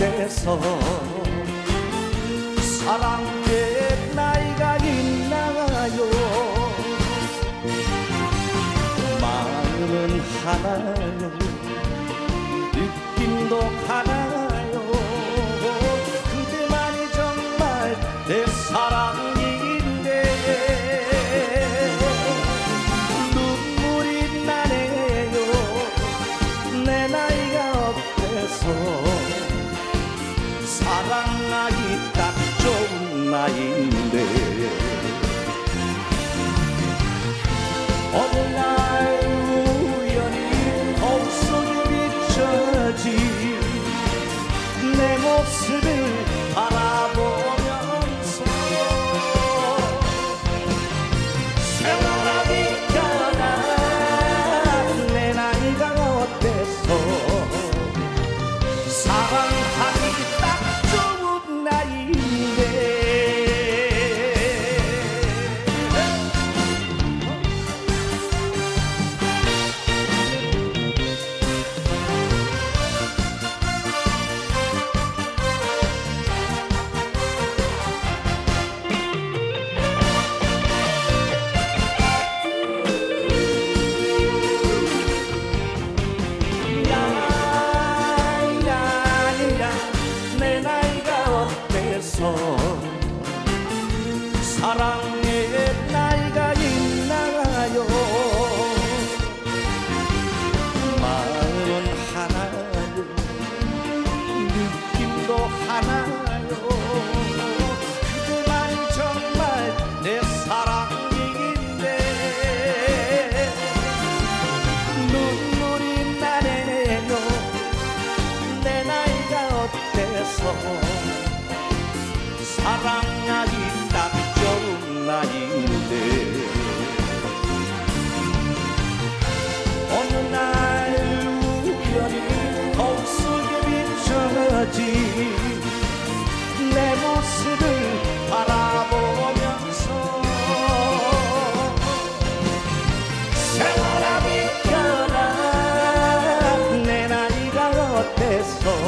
어때서 사랑에 나이가 있나요? 마음은 하나요 தாயே 사랑의 나이가 있나요? 마음은 하나요? 느낌도 하나요? eso.